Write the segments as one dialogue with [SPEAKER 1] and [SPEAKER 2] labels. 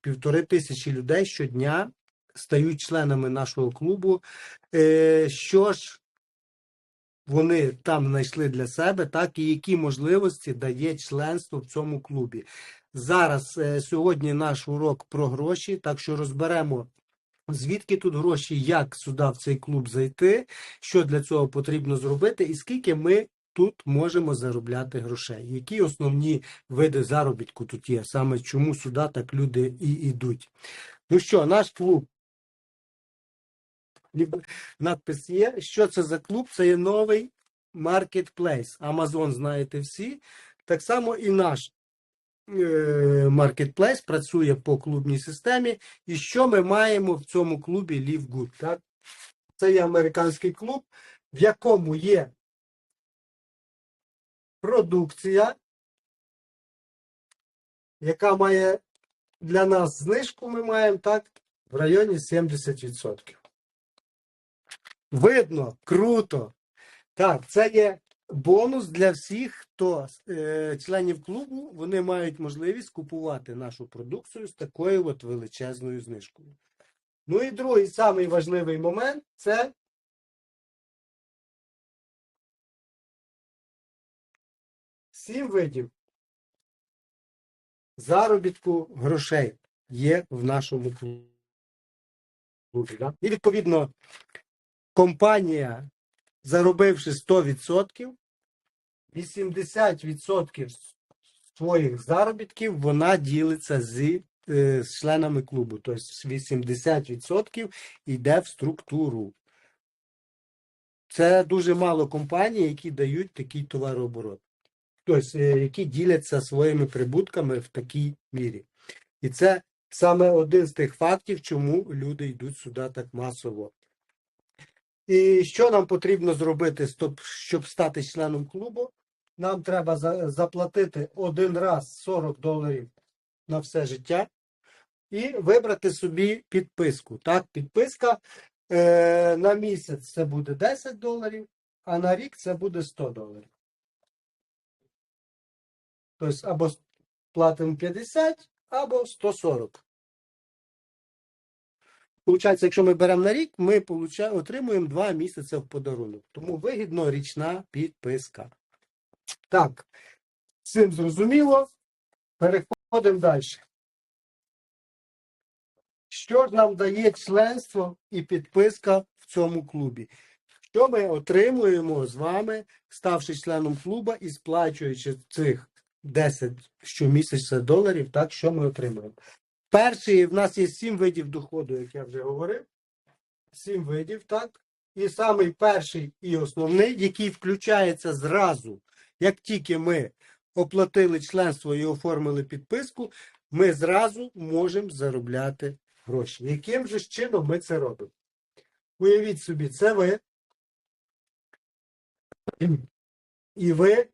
[SPEAKER 1] півтори тисячі людей щодня стають членами нашого клубу. Е, Що ж вони там знайшли для себе, так і які можливості дає членство в цьому клубі. Зараз е, сьогодні наш урок про гроші, так що розберемо. Звідки тут гроші, як сюди в цей клуб зайти, що для цього потрібно зробити, і скільки ми тут можемо заробляти грошей? Які основні види заробітку тут є? Саме чому сюди так люди і йдуть? Ну що, наш клуб. Надпис є. Що це за клуб? Це є новий маркетплейс. Амазон знаєте всі. Так само і наш е, маркетплейс працює по клубній системі. І що ми маємо в цьому клубі Live Good? Так? Це є американський клуб, в якому є продукція, яка має для нас знижку, ми маємо так в районі 70%. Видно, круто. Так, це є бонус для всіх, хто е, членів клубу, вони мають можливість купувати нашу продукцію з такою от величезною знижкою. Ну і другий самий важливий момент це сім видів заробітку грошей є в нашому клубі. Да? І відповідно компанія, заробивши 100%, 80% своїх заробітків вона ділиться з, е, з членами клубу. Тобто 80% йде в структуру. Це дуже мало компаній, які дають такий товарооборот. Е, які діляться своїми прибутками в такій мірі. І це саме один з тих фактів, чому люди йдуть сюди так масово. І що нам потрібно зробити, щоб стати членом клубу? Нам треба заплатити один раз 40 доларів на все життя і вибрати собі підписку. Так, підписка е, на місяць це буде 10 доларів, а на рік це буде 100 доларів. Тобто або платимо 50, або 140. Получається, якщо ми беремо на рік, ми отримуємо 2 місяці в подарунок. Тому вигідно річна підписка. Так, цим зрозуміло. Переходимо далі. Що ж нам дає членство і підписка в цьому клубі? Що ми отримуємо з вами, ставши членом клуба і сплачуючи цих 10 щомісяця доларів, так що ми отримуємо? Перший в нас є 7 видів доходу, як я вже говорив. 7 видів, так? І самий перший і основний, який включається зразу, як тільки ми оплатили членство і оформили підписку, ми зразу можемо заробляти гроші. Яким же чином ми це робимо? Уявіть собі, це ви. І ви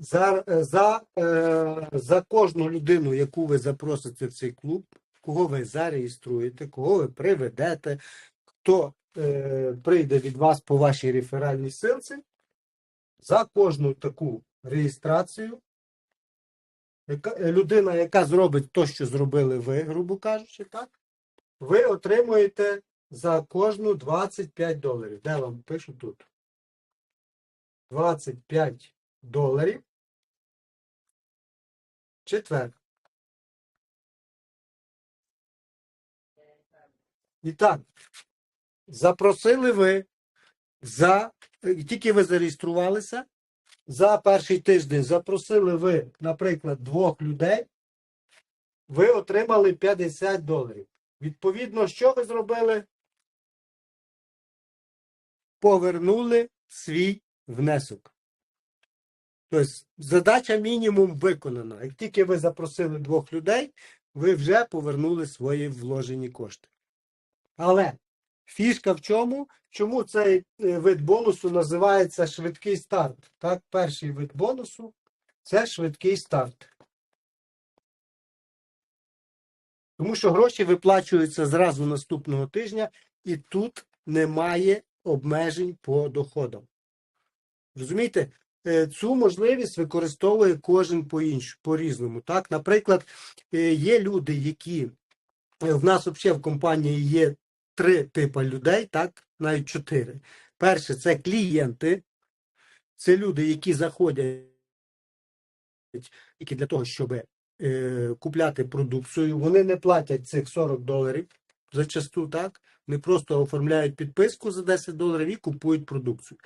[SPEAKER 1] за, за, е, за кожну людину, яку ви запросите в цей клуб, кого ви зареєструєте, кого ви приведете, хто е, прийде від вас по вашій реферальній силці, за кожну таку реєстрацію, яка, людина, яка зробить те, що зробили ви, грубо кажучи, так, ви отримуєте за кожну 25 доларів. Де вам пишу тут? 25 доларів. Четвер. І так, запросили ви за тільки ви зареєструвалися. За перший тиждень запросили ви, наприклад, двох людей. Ви отримали 50 доларів. Відповідно, що ви зробили? Повернули свій внесок. Тобто задача мінімум виконана. Як тільки ви запросили двох людей, ви вже повернули свої вложені кошти. Але фішка в чому? Чому цей е, вид бонусу називається швидкий старт? Так, перший вид бонусу це швидкий старт. Тому що гроші виплачуються зразу наступного тижня, і тут немає обмежень по доходам. Розумієте? Е, цю можливість використовує кожен по інш, по-різному. Так, наприклад, е, є люди, які е, в нас взагалі в компанії є три типи людей, так, навіть чотири. Перше, це клієнти, це люди, які заходять тільки для того, щоб купляти продукцію. Вони не платять цих 40 доларів зачасту, так? Вони просто оформляють підписку за 10 доларів і купують продукцію.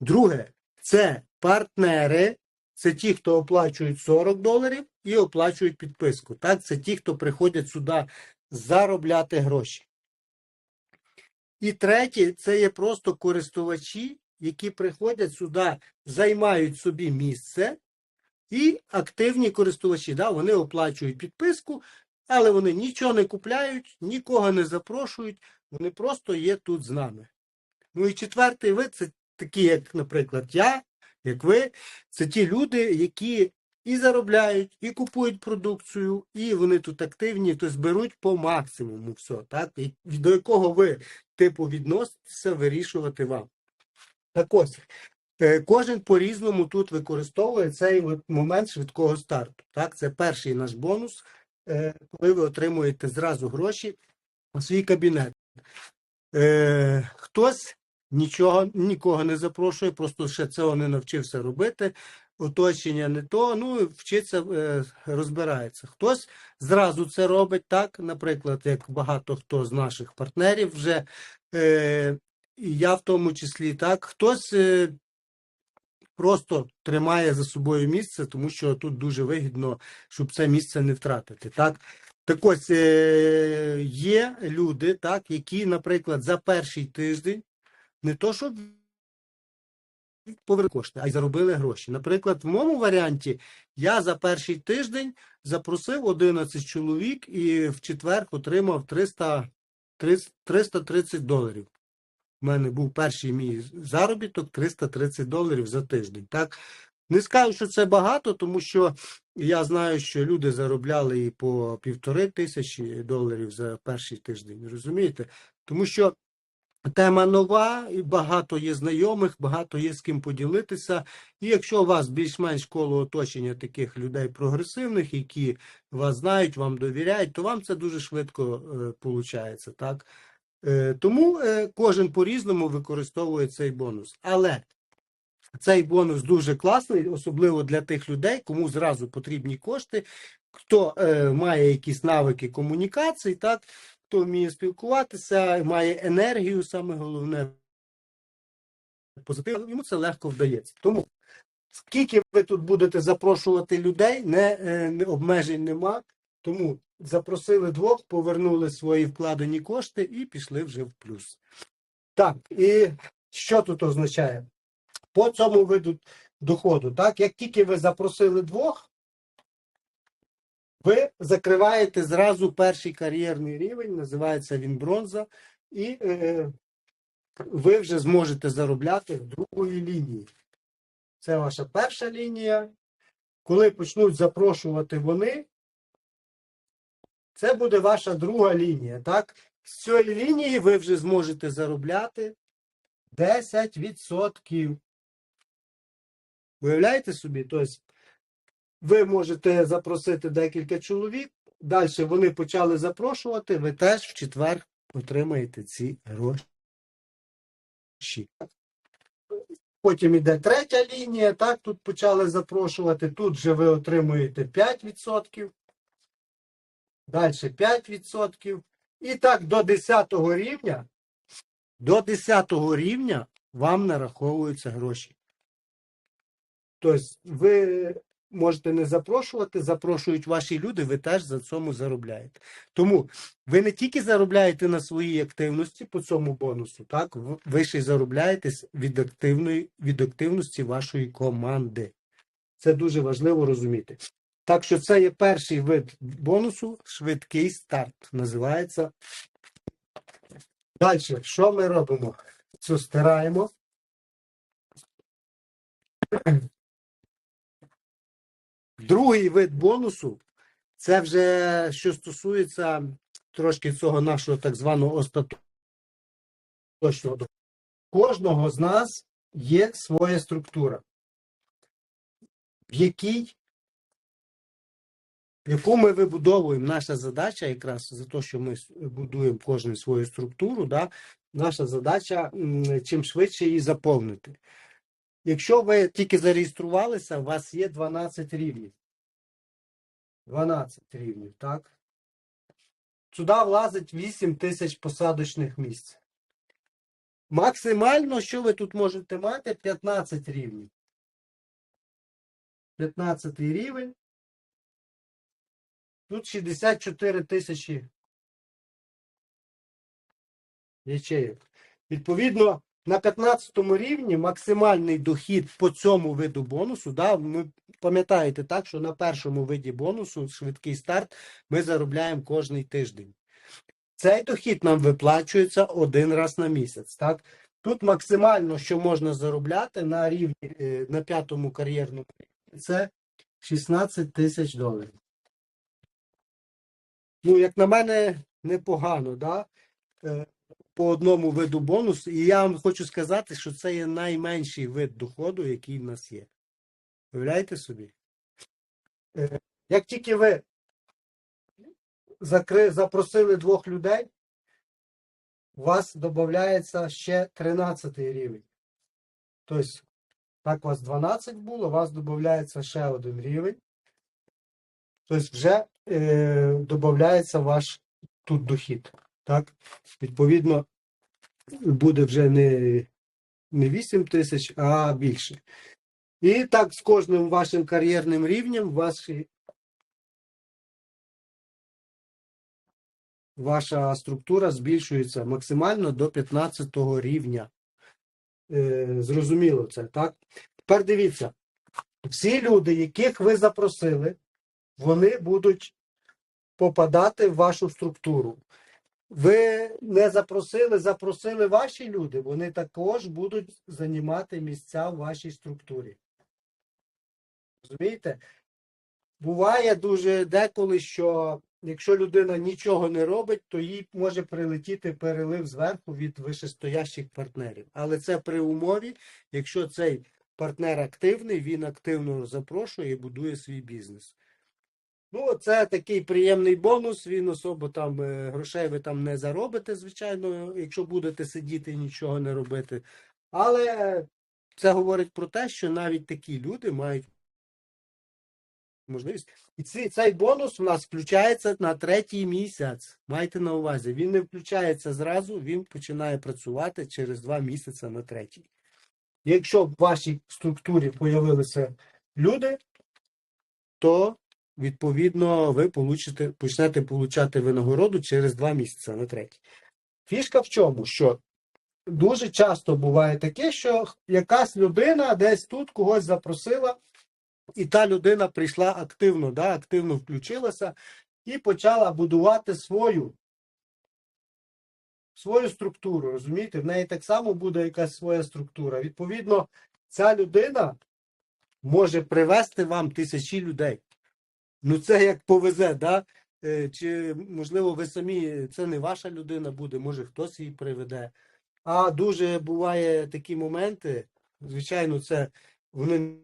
[SPEAKER 1] Друге, це партнери, це ті, хто оплачують 40 доларів і оплачують підписку. Так, це ті, хто приходять сюди заробляти гроші. І третє, це є просто користувачі, які приходять сюди, займають собі місце, і активні користувачі. Да, вони оплачують підписку, але вони нічого не купляють, нікого не запрошують, вони просто є тут з нами. Ну і четвертий вид це такі, як, наприклад, я, як ви, це ті люди, які і заробляють, і купують продукцію, і вони тут активні, тобто беруть по максимуму все, так? І до якого ви типу відноситеся, вирішувати вам. Так ось, е, кожен по-різному тут використовує цей от момент швидкого старту. Так, це перший наш бонус, е, коли ви отримуєте зразу гроші у свій кабінет. Е, Хтось нічого, нікого не запрошує, просто ще цього не навчився робити. Оточення не то, ну вчиться, е, розбирається. Хтось зразу це робить так, наприклад, як багато хто з наших партнерів вже, е, і я в тому числі так, хтось е, просто тримає за собою місце, тому що тут дуже вигідно, щоб це місце не втратити. Так, так ось е, є люди, так, які, наприклад, за перший тиждень не то, щоб повернули кошти, а й заробили гроші. Наприклад, в моєму варіанті я за перший тиждень запросив 11 чоловік і в четвер отримав 300, 330 доларів. У мене був перший мій заробіток 330 доларів за тиждень. Так? Не скажу, що це багато, тому що я знаю, що люди заробляли і по півтори тисячі доларів за перший тиждень. Розумієте? Тому що тема нова, і багато є знайомих, багато є з ким поділитися. І якщо у вас більш-менш коло оточення таких людей прогресивних, які вас знають, вам довіряють, то вам це дуже швидко виходить. так? Е, Тому е, кожен по-різному використовує цей бонус. Але цей бонус дуже класний, особливо для тих людей, кому зразу потрібні кошти, хто е, має якісь навики комунікації, так, хто вміє спілкуватися, має енергію, саме головне позитивно, йому це легко вдається. Тому скільки ви тут будете запрошувати людей, не, е, не обмежень нема. Тому запросили двох, повернули свої вкладені кошти і пішли вже в плюс. Так, і що тут означає? По цьому виду доходу, так, як тільки ви запросили двох, ви закриваєте зразу перший кар'єрний рівень, називається він бронза, і е, ви вже зможете заробляти в другої лінії. Це ваша перша лінія. Коли почнуть запрошувати вони, це буде ваша друга лінія. Так? З цієї лінії ви вже зможете заробляти 10%. Уявляєте собі? Тобто, ви можете запросити декілька чоловік, далі вони почали запрошувати, ви теж в четвер отримаєте ці гроші. Потім іде третя лінія, так, тут почали запрошувати, тут же ви отримуєте 5%. Далі 5%. І так до 10 рівня, до 10 рівня вам нараховуються гроші. Тобто ви можете не запрошувати, запрошують ваші люди, ви теж за цьому заробляєте. Тому ви не тільки заробляєте на своїй активності по цьому бонусу, так, ви ще й заробляєте від, активної, від активності вашої команди. Це дуже важливо розуміти. Так що це є перший вид бонусу, швидкий старт. Називається. Далі, що ми робимо? Цю стираємо. Другий вид бонусу це вже що стосується трошки цього нашого так званого остаточного доходу. Кожного з нас є своя структура. в якій яку ми вибудовуємо. Наша задача, якраз за те, що ми будуємо кожну свою структуру, да, наша задача чим швидше її заповнити. Якщо ви тільки зареєструвалися, у вас є 12 рівнів. 12 рівнів, так? Сюди влазить 8 тисяч посадочних місць. Максимально, що ви тут можете мати, 15 рівнів. 15 рівень. Тут 64 тисячі ячеїв. Відповідно, на 15 рівні максимальний дохід по цьому виду бонусу. Да, ми пам'ятаєте так, що на першому виді бонусу, швидкий старт, ми заробляємо кожний тиждень. Цей дохід нам виплачується один раз на місяць. Так? Тут максимально, що можна заробляти на рівні е, на п'ятому кар'єрному рівні, це 16 тисяч доларів. Ну, як на мене, непогано, да? По одному виду бонусу. І я вам хочу сказати, що це є найменший вид доходу, який в нас є. Уявляєте собі? Е, Як тільки ви закри... запросили двох людей, у вас додається ще 13 рівень. Тобто, так у вас 12 було, у вас додається ще один рівень. Тобто вже е, додається ваш тут дохід. Так? Відповідно, буде вже не, не 8 тисяч, а більше. І так з кожним вашим кар'єрним рівнем ваші, ваша структура збільшується максимально до 15 рівня. Е, зрозуміло це, так? Тепер дивіться, всі люди, яких ви запросили, вони будуть попадати в вашу структуру. Ви не запросили, запросили ваші люди, вони також будуть займати місця в вашій структурі. Розумієте? Буває дуже деколи, що якщо людина нічого не робить, то їй може прилетіти перелив зверху від вищестоящих партнерів. Але це при умові, якщо цей партнер активний, він активно запрошує і будує свій бізнес. Ну, це такий приємний бонус. Він особо там е, грошей ви там не заробите, звичайно, якщо будете сидіти і нічого не робити. Але це говорить про те, що навіть такі люди мають можливість. І цей, цей бонус у нас включається на третій місяць. Майте на увазі, він не включається зразу, він починає працювати через два місяці на третій. Якщо в вашій структурі появилися люди, то відповідно ви получите, почнете получати винагороду через два місяці на третій. Фішка в чому? Що дуже часто буває таке, що якась людина десь тут когось запросила, і та людина прийшла активно, да, активно включилася і почала будувати свою, свою структуру. Розумієте, в неї так само буде якась своя структура. Відповідно, ця людина може привести вам тисячі людей. Ну, це як повезе, да? Е, Чи, можливо, ви самі, це не ваша людина буде, може хтось її приведе. А дуже буває такі моменти, звичайно, це вони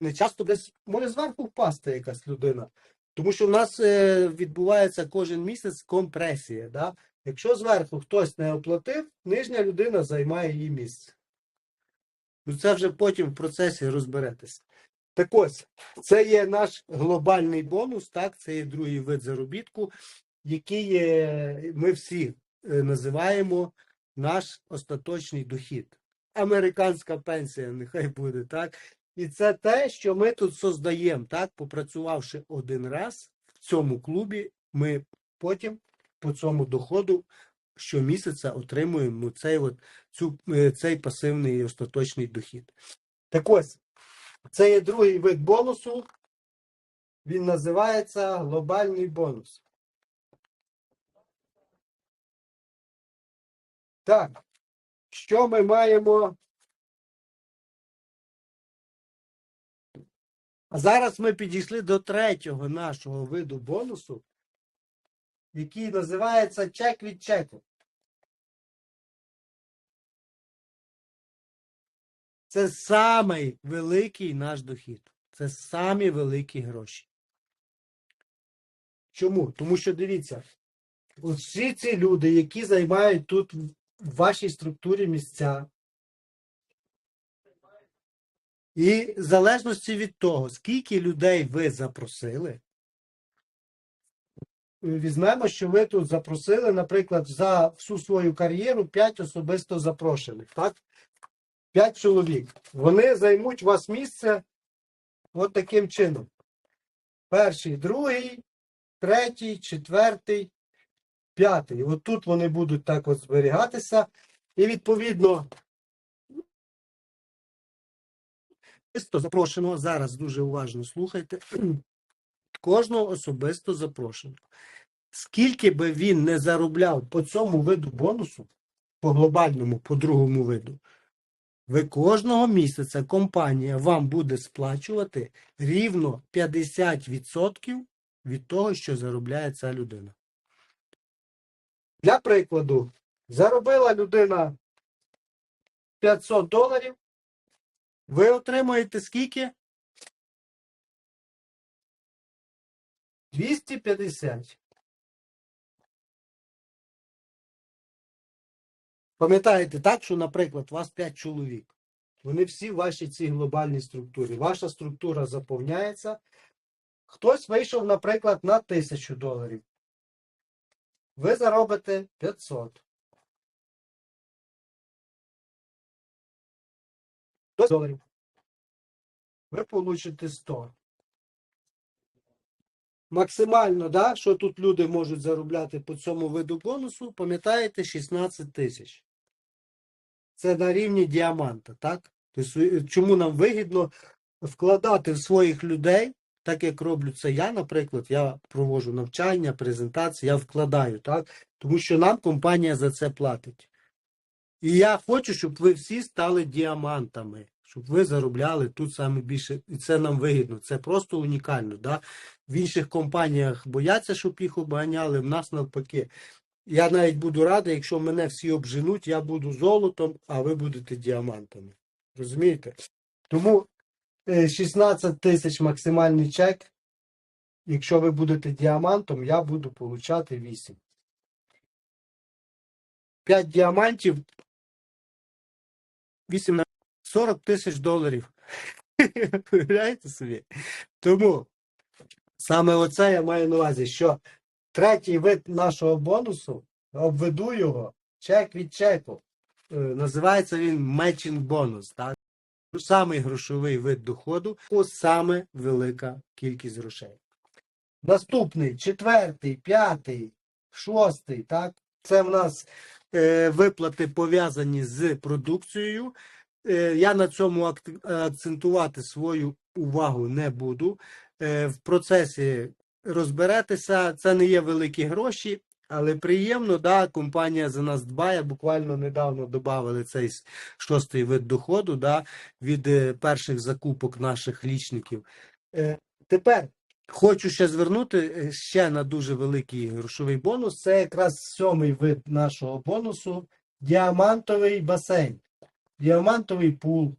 [SPEAKER 1] не часто десь може зверху впасти якась людина. Тому що в нас е, відбувається кожен місяць компресія. Да? Якщо зверху хтось не оплатив, нижня людина займає її місце. Ну, це вже потім в процесі розберетеся. Так ось, це є наш глобальний бонус, так, це є другий вид заробітку, який є, ми всі е, називаємо наш остаточний дохід. Американська пенсія, нехай буде, так. І це те, що ми тут создаємо, так, попрацювавши один раз в цьому клубі, ми потім по цьому доходу щомісяця отримуємо цей, от, цю, е, цей пасивний остаточний дохід. Так ось, це є другий вид бонусу. Він називається глобальний бонус. Так, що ми маємо? А зараз ми підійшли до третього нашого виду бонусу, який називається чек від чеку. Це самий великий наш дохід. Це самі великі гроші. Чому? Тому що дивіться, всі ці люди, які займають тут в вашій структурі місця, і в залежності від того, скільки людей ви запросили, візьмемо, що ви тут запросили, наприклад, за всю свою кар'єру 5 особисто запрошених, так? 5 чоловік. Вони займуть у вас місце от таким чином. Перший, другий, третій, четвертий, п'ятий. От тут вони будуть так от зберігатися. І відповідно. Особисто запрошено, зараз дуже уважно слухайте. Кожного особисто запрошено. Скільки би він не заробляв по цьому виду бонусу, по глобальному, по другому виду, ви кожного місяця компанія вам буде сплачувати рівно 50% від того, що заробляє ця людина. Для прикладу, заробила людина 500 доларів, ви отримуєте скільки? 250. Пам'ятаєте так, що, наприклад, у вас 5 чоловік. Вони всі в вашій цій глобальній структурі. Ваша структура заповняється. Хтось вийшов, наприклад, на 1000 доларів. Ви заробите 500. доларів. Ви получите 100. Максимально, да, що тут люди можуть заробляти по цьому виду бонусу, пам'ятаєте, 16 тисяч. Це на рівні діаманта, так? Тобто, е, чому нам вигідно вкладати в своїх людей, так як роблю це я, наприклад, я проводжу навчання, презентації, я вкладаю, так? Тому що нам компанія за це платить. І я хочу, щоб ви всі стали діамантами, щоб ви заробляли тут саме більше. І це нам вигідно. Це просто унікально. Да? В інших компаніях бояться, щоб їх обганяли, в нас навпаки. Я навіть буду радий, якщо мене всі обженуть, я буду золотом, а ви будете діамантами. Розумієте? Тому е, 16 тисяч максимальний чек. Якщо ви будете діамантом, я буду получати 8. 5 діамантів 8 на 40 тисяч доларів. Уявляєте собі? Тому саме оце я маю на увазі, що третій вид нашого бонусу, обведу його, чек від чеку. Е, Називається він matching бонус. Самий грошовий вид доходу, саме велика кількість грошей. Наступний, четвертий, п'ятий, шостий, так? Це в нас е, виплати пов'язані з продукцією. Е, я на цьому акцентувати свою увагу не буду. Е, в процесі розберетеся, це не є великі гроші, але приємно, да, компанія за нас дбає. Буквально недавно додали цей шостий вид доходу да, від е, перших закупок наших лічників. Е, тепер хочу ще звернути е, ще на дуже великий грошовий бонус. Це якраз сьомий вид нашого бонусу діамантовий басейн. Діамантовий пул.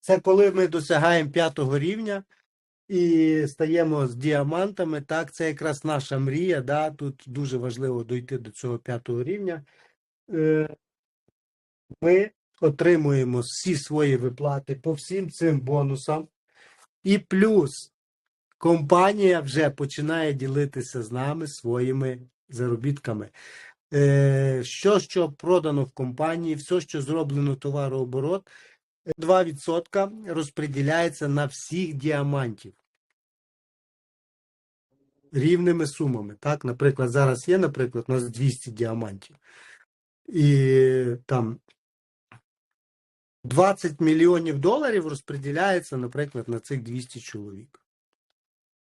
[SPEAKER 1] Це коли ми досягаємо п'ятого рівня і стаємо з діамантами. Так, це якраз наша мрія. Да? Тут дуже важливо дойти до цього п'ятого рівня. Е, Ми отримуємо всі свої виплати по всім цим бонусам. І плюс компанія вже починає ділитися з нами своїми заробітками. Е, Що, що продано в компанії, все, що зроблено товарооборот, 2% розподіляється на всіх діамантів. Рівними сумами. Так, наприклад, зараз є, наприклад, у нас 200 діамантів. І там 20 мільйонів доларів розподіляється, наприклад, на цих 200 чоловік.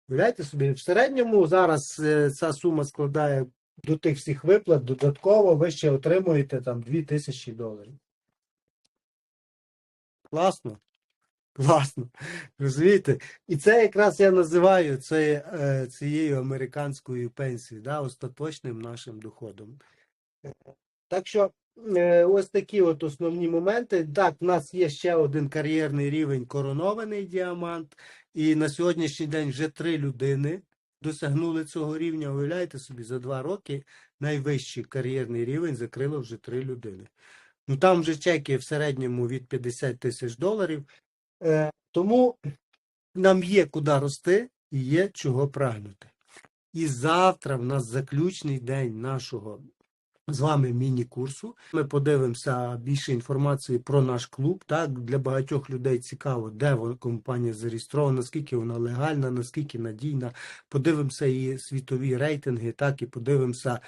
[SPEAKER 1] Уявляєте собі, в середньому зараз е, ця сума складає до тих всіх виплат, додатково ви ще отримуєте там 2000 доларів. Класно. Класно. Розумієте? І це якраз я називаю це, е, цією американською пенсією, да, остаточним нашим доходом. Е, Так що е, ось такі от основні моменти. Так, в нас є ще один кар'єрний рівень коронований діамант, і на сьогоднішній день вже три людини досягнули цього рівня. Уявляєте собі, за два роки найвищий кар'єрний рівень закрило вже три людини. Ну там вже чеки в середньому від 50 тисяч доларів. Е, тому нам є куди рости і є чого прагнути. І завтра в нас заключний день нашого з вами міні-курсу. Ми подивимося більше інформації про наш клуб. Так для багатьох людей цікаво, де вона компанія зареєстрована, наскільки вона легальна, наскільки надійна. Подивимося її світові рейтинги, так і подивимося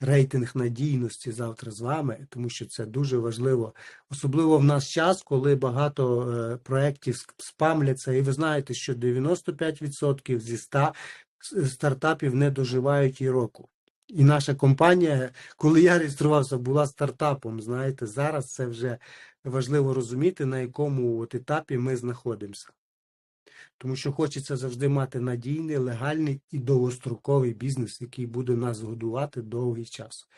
[SPEAKER 1] рейтинг надійності завтра з вами, тому що це дуже важливо, особливо в наш час, коли багато е, проєктів спамляться, і ви знаєте, що 95% зі 100 стартапів не доживають і року. І наша компанія, коли я реєструвався, була стартапом. Знаєте, зараз це вже важливо розуміти, на якому от етапі ми знаходимося. Тому що хочеться завжди мати надійний, легальний і довгостроковий бізнес, який буде нас годувати довгий час.